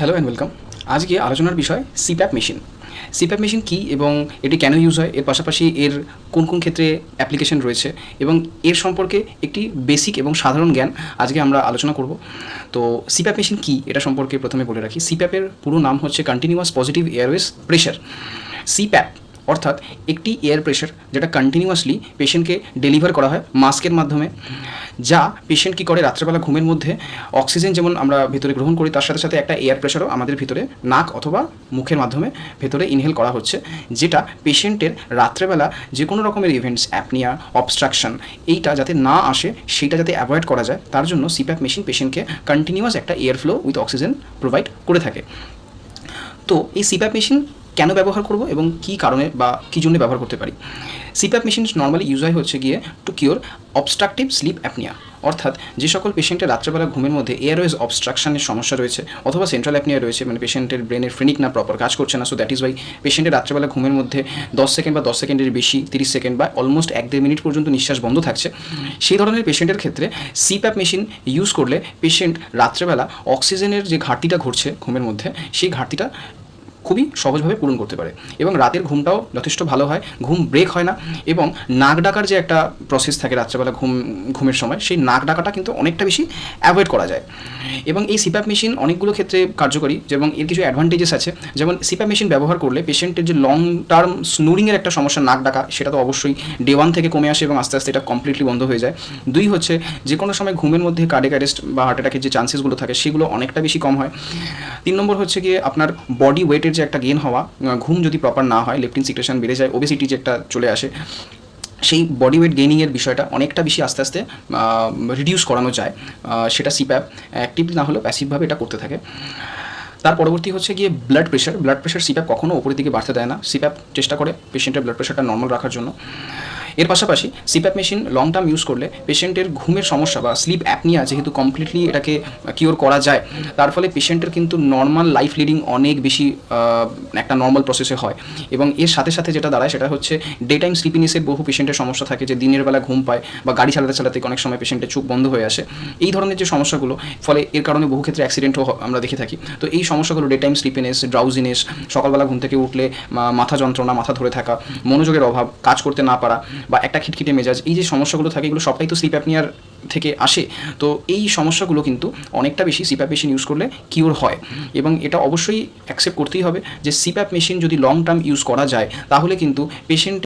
Hello and welcome আজকে আলোচনার বিষয় সিপ্যাপ মেশিন সিপ্যাপ মেশিন কী এবং এটি কেন ইউজ হয়? এর পাশাপাশি এর কোন কোন ক্ষেত্রে অ্যাপ্লিকেশন রয়েছে এবং এর সম্পর্কে একটি বেসিক এবং সাধারণ জ্ঞান আজকে আমরা আলোচনা করব। তো সিপ্যাপ মেশিন কী? এটা সম্পর্কে প্রথমে বলে রাখি। সিপ্যাপের পুরো নাম হচ্ছে continuous positive airways pressure CPAP অর্থাৎ একটি এয়ার প্রেশার যেটা কন্টিনিউয়াসলি পেশেন্টকে ডেলিভার করা হয় মাস্কের মাধ্যমে। যা পেশেন্ট কী করে রাত্রেবেলা ঘুমের মধ্যে অক্সিজেন যেমন আমরা ভেতরে গ্রহণ করি, তার সাথে সাথে একটা এয়ার প্রেশারও আমাদের ভিতরে নাক অথবা মুখের মাধ্যমে ভেতরে ইনহেল করা হচ্ছে, যেটা পেশেন্টের রাত্রেবেলা যে কোনো রকমের ইভেন্টস অ্যাপনিয়া অবস্ট্রাকশন এইটা যাতে না আসে, সেইটা যাতে অ্যাভয়েড করা যায়, তার জন্য সিপ্যাপ মেশিন পেশেন্টকে কন্টিনিউয়াস একটা air flow with oxygen provide করে থাকে। তো এই সিপ্যাপ মেশিন কেন ব্যবহার করব এবং কী কারণে বা কী জন্য ব্যবহার করতে পারি? সিপ্যাপ মেশিন নর্মালি ইউজ হয় হচ্ছে গিয়ে to cure obstructive sleep apnoea অর্থাৎ যে সকল পেশেন্টের রাত্রেবেলা ঘুমের মধ্যে এয়ারওয়েজ অবস্ট্রাকশনের সমস্যা রয়েছে অথবা সেন্ট্রাল অ্যাপনিয়া রয়েছে মানে পেশেন্টের ব্রেনের ফ্রেনিক না প্রপার কাজ করছে না সো দ্যাট ইজ ওয়াই পেশেন্টের রাত্রেবেলা ঘুমের মধ্যে দশ সেকেন্ড বা দশ সেকেন্ডের বেশি, তিরিশ সেকেন্ড বা অলমোস্ট এক দেড় মিনিট পর্যন্ত নিঃশ্বাস বন্ধ থাকছে। সেই ধরনের পেশেন্টের ক্ষেত্রে সিপ্যাপ মেশিন ইউজ করলে পেশেন্ট রাত্রেবেলা অক্সিজেনের যে ঘাটতিটা ঘটছে ঘুমের মধ্যে, সেই ঘাটতিটা খুবই সহজভাবে পূরণ করতে পারে। এবং রাতের ঘুমটাও যথেষ্ট ভালো হয়, ঘুম ব্রেক হয় না এবং নাক ডাকার যে একটা প্রসেস থাকে রাত্রেবেলা ঘুম, ঘুমের সময়, সেই নাক ডাকাটা কিন্তু অনেকটা বেশি অ্যাভয়েড করা যায়। এবং এই সিপ্যাপ মেশিন অনেকগুলো ক্ষেত্রে কার্যকরী এবং এর কিছু অ্যাডভান্টেজেস আছে। যেমন সিপ্যাপ মেশিন ব্যবহার করলে পেশেন্টের যে লং টার্ম স্নুরিংয়ের একটা সমস্যা, নাক ডাকা, সেটা তো অবশ্যই ডে ওয়ান থেকে কমে আসে এবং আস্তে আস্তে এটা কমপ্লিটলি বন্ধ হয়ে যায়। দুই হচ্ছে যে কোনো সময় ঘুমের মধ্যে কার্ডিক অ্যারেস্ট বা হার্ট অ্যাটাকের যে চান্সেসগুলো থাকে, সেগুলো অনেকটা বেশি কম হয়। তিন নম্বর হচ্ছে গিয়ে আপনার বডি ওয়েটের যে একটা গেন হওয়া ঘুম যদি প্রপার না হয় লেপটিন সিক্রেশন বেড়ে যায় ওবেসিটি যে একটা চলে আসে, সেই বডি ওয়েট গেইনিংয়ের বিষয়টা অনেকটা বেশি আস্তে আস্তে রিডিউস করানো যায় সেটা সিপ্যাপ অ্যাক্টিভ না হলেও প্যাসিভভাবে এটা করতে থাকে। তার পরবর্তী হচ্ছে গিয়ে blood pressure blood pressure CPAP কখনও ওপরের দিকে বাড়তে দেয় না। সিপ্যাপ চেষ্টা করে পেশেন্টের ব্লাড প্রেশারটা নর্মাল রাখার জন্য। এর পাশাপাশি CPAP machine long term use করলে পেশেন্টের ঘুমের সমস্যা বা স্লিপ অ্যাপনিয়া যেহেতু কমপ্লিটলি এটাকে কিওর করা যায়, তার ফলে পেশেন্টের কিন্তু নর্মাল লাইফ লিডিং অনেক বেশি একটা নর্মাল প্রসেসে হয়। এবং এর সাথে সাথে যেটা দাঁড়ায় সেটা হচ্ছে ডে টাইম স্লিপিনেসের বহু পেশেন্টের সমস্যা থাকে যে দিনের বেলা ঘুম পায় বা গাড়ি চালাতে চালাতে অনেক সময় পেশেন্টের চোখ বন্ধ হয়ে আসে। এই ধরনের যে সমস্যাগুলো, ফলে এর কারণে বহু ক্ষেত্রে অ্যাক্সিডেন্টও আমরা দেখে থাকি। তো এই সমস্যাগুলো ডে টাইম স্লিপিনেস ড্রাউজিনেস সকালবেলা ঘুম থেকে উঠলে মাথা যন্ত্রণা, মাথা ধরে থাকা, মনোযোগের অভাব, কাজ করতে না পারা বা একটা খিটখিটে মেজাজ, এই যে সমস্যাগুলো থাকে, এগুলো সবটাই তো স্লিপ অ্যাপনিয়ার থেকে আসে। তো এই সমস্যাগুলো কিন্তু অনেকটা বেশি সিপ্যাপ মেশিন ইউজ করলে কিওর হয়। এবং এটা অবশ্যই অ্যাকসেপ্ট করতেই হবে যে সিপ্যাপ মেশিন যদি লং টার্ম ইউজ করা যায়, তাহলে কিন্তু পেশেন্ট